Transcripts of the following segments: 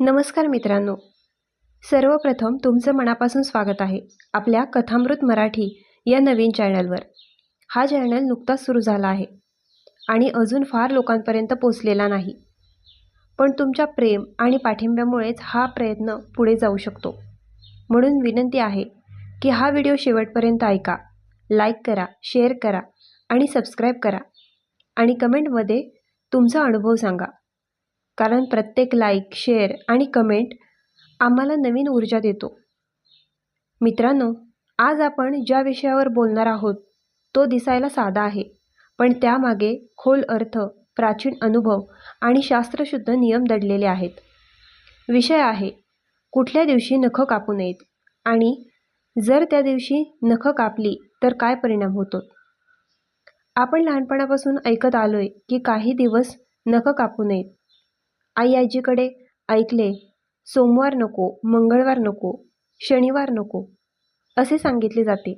नमस्कार मित्रांनो. सर्वप्रथम तुमचं मनापासून स्वागत आहे आपल्या कथामृत मराठी या नवीन चॅनलवर. हा चॅनल नुकताच सुरू झाला आहे आणि अजून फार लोकांपर्यंत पोचलेला नाही. पण तुमच्या प्रेम आणि पाठिंब्यामुळेच हा प्रयत्न पुढे जाऊ शकतो. म्हणून विनंती आहे की हा व्हिडिओ शेवटपर्यंत ऐका लाईक करा शेअर करा आणि सबस्क्राईब करा आणि कमेंटमध्ये तुमचा अनुभव सांगा. कारण प्रत्येक लाईक शेअर आणि कमेंट आम्हाला नवीन ऊर्जा देतो. मित्रांनो आज आपण ज्या विषयावर बोलणार आहोत तो दिसायला साधा आहे. पण त्यामागे खोल अर्थ प्राचीन अनुभव आणि शास्त्रशुद्ध नियम दडलेले आहेत. विषय आहे कुठल्या दिवशी नखं कापू नयेत आणि जर त्या दिवशी नखं कापली तर काय परिणाम होतो? आपण लहानपणापासून ऐकत आलोय की काही दिवस नखं कापू नयेत. आई आजीकडे ऐकले सोमवार नको मंगळवार नको शनिवार नको असे सांगितले जाते.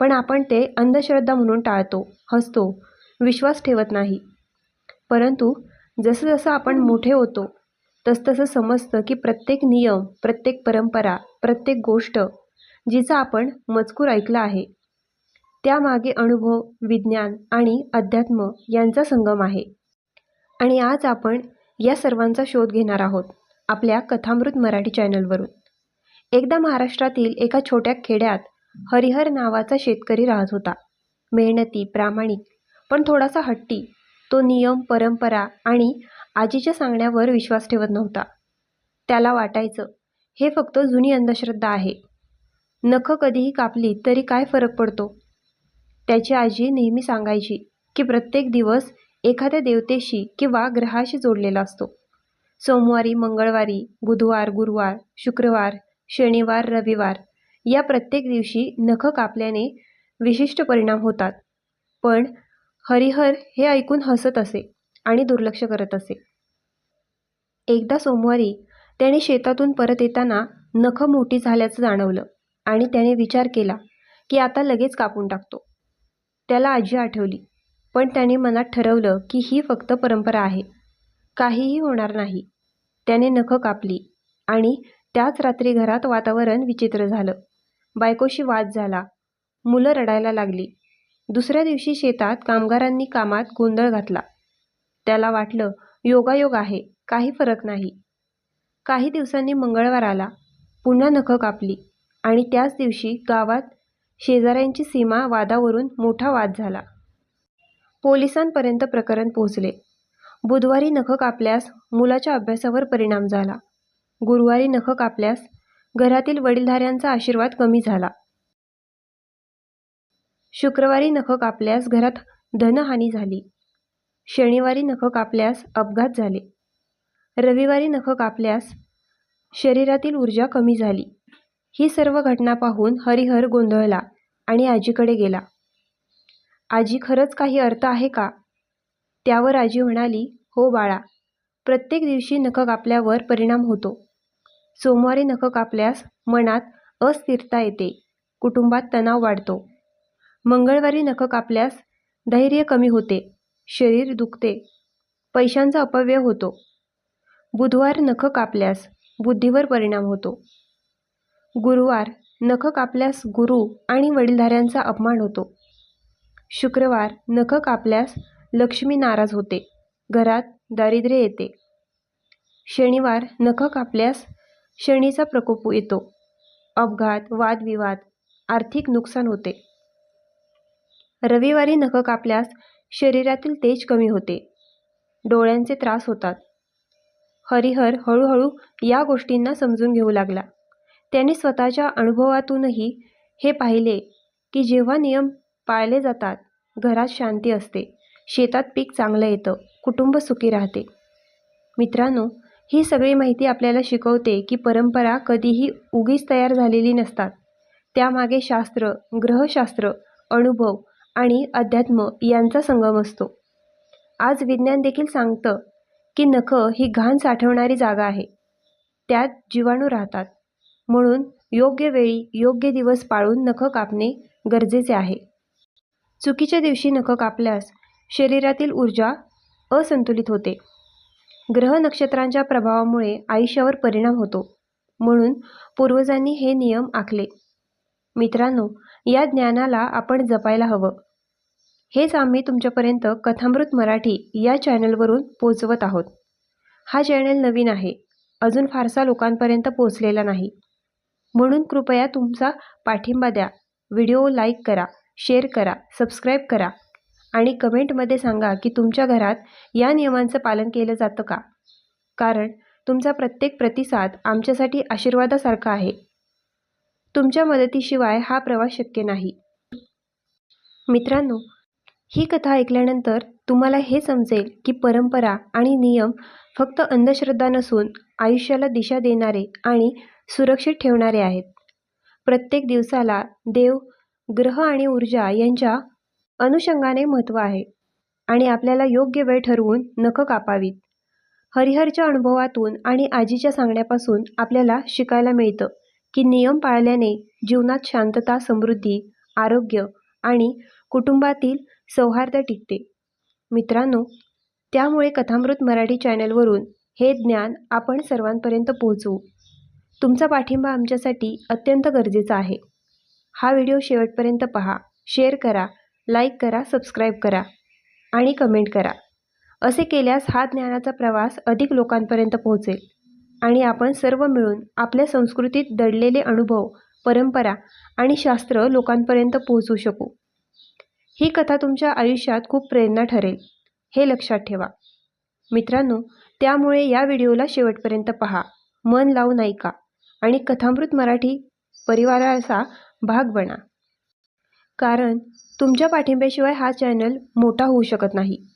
पण आपण ते अंधश्रद्धा म्हणून टाळतो हसतो विश्वास ठेवत नाही. परंतु जसं जसं आपण मोठे होतो तसतसं समजतं की प्रत्येक नियम प्रत्येक परंपरा प्रत्येक गोष्ट जिचा आपण मजकूर ऐकला आहे त्यामागे अनुभव विज्ञान आणि अध्यात्म यांचा संगम आहे. आणि आज आपण या सर्वांचा शोध घेणार आहोत आपल्या कथामृत मराठी चॅनलवरून. एकदा महाराष्ट्रातील एका छोट्या खेड्यात हरिहर नावाचा शेतकरी राहत होता. मेहनती प्रामाणिक पण थोडासा हट्टी तो नियम परंपरा आणि आजीच्या सांगण्यावर विश्वास ठेवत नव्हता. त्याला वाटायचं हे फक्त जुनी अंधश्रद्धा आहे. नखं कधीही कापली तरी काय फरक पडतो? त्याची आजी नेहमी सांगायची की प्रत्येक दिवस एखाद्या देवतेशी किंवा ग्रहाशी जोडलेला असतो. सोमवारी मंगळवारी बुधवार गुरुवार शुक्रवार शनिवार रविवार या प्रत्येक दिवशी नखं कापल्याने विशिष्ट परिणाम होतात. पण हरिहर हे ऐकून हसत असे आणि दुर्लक्ष करत असे. एकदा सोमवारी त्याने शेतातून परत येताना नखं मोठी झाल्याचं जाणवलं आणि त्याने विचार केला की आता लगेच कापून टाकतो. त्याला आजी आठवली. पण त्याने मनात ठरवलं की ही फक्त परंपरा आहे. काहीही होणार नाही. त्याने नखं कापली आणि त्याच रात्री घरात वातावरण विचित्र झालं. बायकोशी वाद झाला. मुलं रडायला लागली. दुसऱ्या दिवशी शेतात कामगारांनी कामात गोंधळ घातला. त्याला वाटलं योगायोग आहे काही फरक नाही. काही दिवसांनी मंगळवार आला. पुन्हा नखं कापली आणि त्याच दिवशी गावात शेजाऱ्यांची सीमा वादावरून मोठा वाद झाला. पोलिसांपर्यंत प्रकरण पोहोचले. बुधवारी नखं कापल्यास मुलाच्या अभ्यासावर परिणाम झाला. गुरुवारी नखं कापल्यास घरातील वडीलधाऱ्यांचा आशीर्वाद कमी झाला. शुक्रवारी नखं कापल्यास घरात धनहानी झाली. शनिवारी नखं कापल्यास अपघात झाले. रविवारी नखं कापल्यास शरीरातील ऊर्जा कमी झाली. ही सर्व घटना पाहून हरिहर गोंधळला आणि आजीकडे गेला. आजी खरंच काही अर्थ आहे का? त्यावर आजी म्हणाली हो बाळा प्रत्येक दिवशी नखं कापल्यावर परिणाम होतो. सोमवारी नखं कापल्यास मनात अस्थिरता येते कुटुंबात तणाव वाढतो. मंगळवारी नखं कापल्यास धैर्य कमी होते शरीर दुखते पैशांचा अपव्यय होतो. बुधवार नखं कापल्यास बुद्धीवर परिणाम होतो. गुरुवार नखं कापल्यास गुरु आणि वडीलधाऱ्यांचा अपमान होतो. शुक्रवार नखं कापल्यास लक्ष्मी नाराज होते. घरात दारिद्र्य येते. शनिवार नखं कापल्यास शनीचा प्रकोप येतो. अपघात वादविवाद आर्थिक नुकसान होते. रविवारी नखं कापल्यास शरीरातील तेज कमी होते. डोळ्यांचे त्रास होतात. हरिहर हळूहळू या गोष्टींना समजून घेऊ लागला. त्याने स्वतःच्या अनुभवातूनही हे पाहिले की जेव्हा नियम पाळले जातात. घरात शांती असते. शेतात पीक चांगलं येतं. कुटुंब सुखी राहते. मित्रांनो ही सगळी माहिती आपल्याला शिकवते की परंपरा कधीही उगीच तयार झालेली नसतात. त्यामागे शास्त्र ग्रहशास्त्र अनुभव आणि अध्यात्म यांचा संगम असतो. आज विज्ञान देखील सांगतं की नखं ही घाण साठवणारी जागा आहे. त्यात जीवाणू राहतात. म्हणून योग्य वेळी योग्य दिवस पाळून नखं कापणे गरजेचे आहे. चुकीच्या दिवशी नखं कापल्यास शरीरातील ऊर्जा असंतुलित होते. ग्रह नक्षत्रांच्या प्रभावामुळे आयुष्यावर परिणाम होतो. म्हणून पूर्वजांनी हे नियम आखले. मित्रांनो या ज्ञानाला आपण जपायला हवं. हेच आम्ही तुमच्यापर्यंत कथामृत मराठी या चॅनलवरून पोचवत आहोत. हा चॅनल नवीन आहे. अजून फारसा लोकांपर्यंत पोचलेला नाही. म्हणून कृपया तुमचा पाठिंबा द्या. व्हिडिओ लाईक करा. शेअर करा सबस्क्राईब करा आणि कमेंटमध्ये सांगा की तुमच्या घरात या नियमांचं पालन केलं जातं का? कारण तुमचा प्रत्येक प्रतिसाद आमच्यासाठी आशीर्वादासारखा आहे. तुमच्या मदतीशिवाय हा प्रवास शक्य नाही. मित्रांनो ही कथा ऐकल्यानंतर तुम्हाला हे समजेल की परंपरा आणि नियम फक्त अंधश्रद्धा नसून आयुष्याला दिशा देणारे आणि सुरक्षित ठेवणारे आहेत. प्रत्येक दिवसाला देव ग्रह आणि ऊर्जा यांच्या अनुषंगाने महत्त्व आहे आणि आपल्याला योग्य वेळ ठरवून नखं कापावीत. हरिहरच्या अनुभवातून आणि आजीच्या सांगण्यापासून आपल्याला शिकायला मिळतं की नियम पाळल्याने जीवनात शांतता समृद्धी आरोग्य आणि कुटुंबातील सौहार्द टिकते. मित्रांनो त्यामुळे कथामृत मराठी चॅनलवरून हे ज्ञान आपण सर्वांपर्यंत पोहोचवू. तुमचा पाठिंबा आमच्यासाठी अत्यंत गरजेचा आहे. हा व्हिडिओ शेवटपर्यंत पहा. शेअर करा लाईक करा सबस्क्राईब करा आणि कमेंट करा. असे केल्यास हा ज्ञानाचा प्रवास अधिक लोकांपर्यंत पोहोचेल आणि आपण सर्व मिळून आपल्या संस्कृतीत दडलेले अनुभव परंपरा आणि शास्त्र लोकांपर्यंत पोहोचू शकू. ही कथा तुमच्या आयुष्यात खूप प्रेरणा ठरेल हे लक्षात ठेवा. मित्रांनो त्यामुळे या व्हिडिओला शेवटपर्यंत पहा. मन लावून ऐका आणि कथामृत मराठी परिवाराचा भाग बना. कारण तुमच्या पाठिंब्याशिवाय हा चॅनल मोठा होऊ शकत नाही.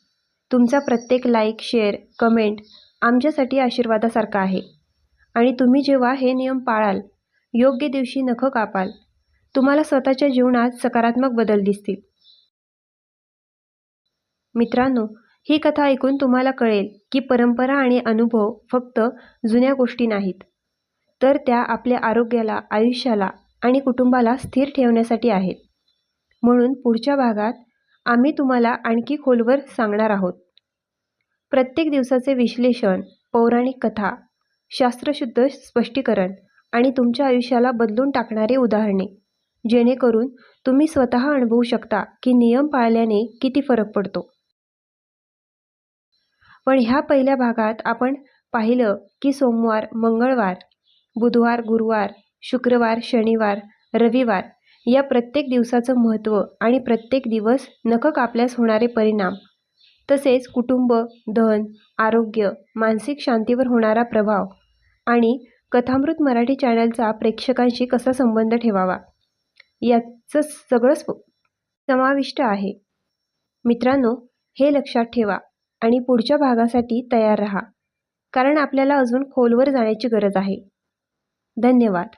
तुमचा प्रत्येक लाईक शेअर कमेंट आमच्यासाठी आशीर्वादासारखा आहे. आणि तुम्ही जेव्हा हे नियम पाळाल योग्य दिवशी नखं कापाल तुम्हाला स्वतःच्या जीवनात सकारात्मक बदल दिसतील. मित्रांनो ही कथा ऐकून तुम्हाला कळेल की परंपरा आणि अनुभव फक्त जुन्या गोष्टी नाहीत तर त्या आपल्या आरोग्याला आयुष्याला आणि कुटुंबाला स्थिर ठेवण्यासाठी आहेत. म्हणून पुढच्या भागात आम्ही तुम्हाला आणखी खोलवर सांगणार आहोत. प्रत्येक दिवसाचे विश्लेषण पौराणिक कथा शास्त्रशुद्ध स्पष्टीकरण आणि तुमच्या आयुष्याला बदलून टाकणारे उदाहरणे जेणेकरून तुम्ही स्वतः अनुभवू शकता की नियम पाळल्याने किती फरक पडतो. पण ह्या पहिल्या भागात आपण पाहिलं की सोमवार मंगळवार बुधवार गुरुवार शुक्रवार शनिवार रविवार या प्रत्येक दिवसाचं महत्त्व आणि प्रत्येक दिवस नख कापल्यास होणारे परिणाम तसेच कुटुंब धन आरोग्य मानसिक शांतीवर होणारा प्रभाव आणि कथामृत मराठी चॅनलचा प्रेक्षकांशी कसा संबंध ठेवावा याचं सगळं समाविष्ट आहे. मित्रांनो हे लक्षात ठेवा आणि पुढच्या भागासाठी तयार रहा कारण आपल्याला अजून खोलवर जाण्याची गरज आहे. धन्यवाद.